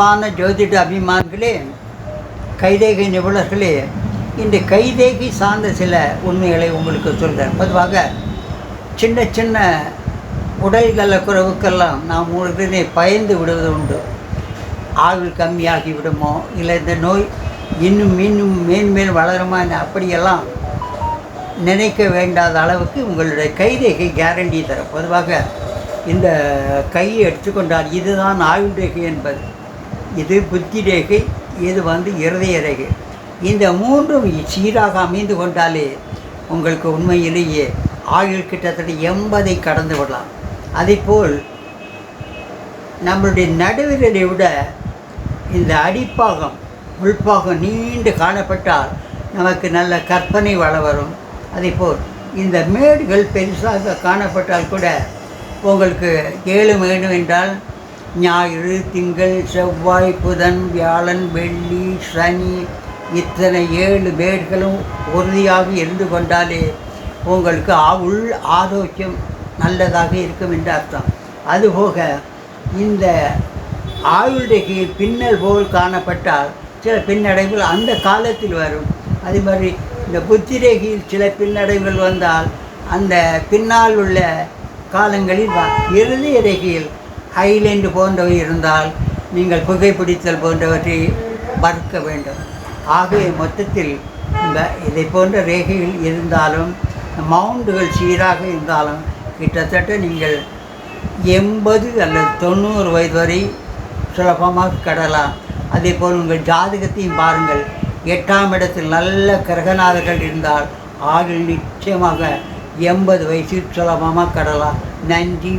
அன்பான ஜோதிட அபிமான்களே கைதேகை நிபுணர்களே இந்த கைதேகி சார்ந்த சில உண்மைகளை உங்களுக்கு சொல்கிறேன் பொதுவாக சின்ன சின்ன உடல்நல குறைவுக்கெல்லாம் நாம் உடனே பயந்து விடுவது உண்டு. ஆயுள் கம்மியாகி விடுமோ இல்லை இந்த நோய் இன்னும் இன்னும் மேன்மேல் வளருமா என்ன அப்படியெல்லாம் நினைக்க வேண்டாத அளவுக்கு உங்களுடைய கைரேகை கேரண்டி தரும். பொதுவாக இந்த கையை எடுத்துக்கொண்டால் இதுதான் ஆயுள் ரேகை என்பது. இது புத்தி ரேகை இது வந்து இருதய ரேகை. இந்த மூன்றும் சீராக அமைந்து கொண்டாலே உங்களுக்கு உண்மையிலேயே ஆயுள் கிட்டத்தட்ட எண்பதை கடந்து விடலாம். அதேபோல் நம்மளுடைய நடுவிரலை விட இந்த அடிப்பாகம் உள்பாகம் நீண்டு காணப்பட்டால் நமக்கு நல்ல கற்பனை வள வரும். அதேபோல் இந்த மேடுகள் பெருசாக காணப்பட்டால் கூட உங்களுக்கு ஏழு மேடு என்றால் ஞாயிறு திங்கள் செவ்வாய் புதன் வியாழன் வெள்ளி சனி இத்தனை ஏழு பேர்களும் உறுதியாக இருந்து கொண்டாலே உங்களுக்கு ஆ- உள் ஆரோக்கியம் நல்லதாக இருக்கும் என்று அர்த்தம். அதுபோக இந்த ஆயுள்டைக்கு பின்னல் போல் காணப்பட்டால் சில பின்னடைவுகள் அந்த காலத்தில் வரும். அதே மாதிரி இந்த புத்திரேகையில் சில பின்னடைவுகள் வந்தால் அந்த பின்னால் உள்ள காலங்களில் வ- இறுதி ரேகையில் ஹைலேண்டு போன்றவை இருந்தால் நீங்கள் புகைப்பிடித்தல் போன்றவற்றை மறுக்க வேண்டும். ஆகவே மொத்தத்தில் இந்த இதை போன்ற ரேகைகள் இருந்தாலும் மவுண்டுகள் சீராக இருந்தாலும் கிட்டத்தட்ட நீங்கள் எண்பது அல்லது தொண்ணூறு வயது வரை சுலபமாக கடலாம். அதே போல் உங்கள் ஜாதகத்தையும் பாருங்கள். எட்டாம் இடத்தில் நல்ல கிரகநாதர்கள் இருந்தால் ஆயுள் நிச்சயமாக எண்பது வயசில் சுலபமாக கடலாம். நன்றி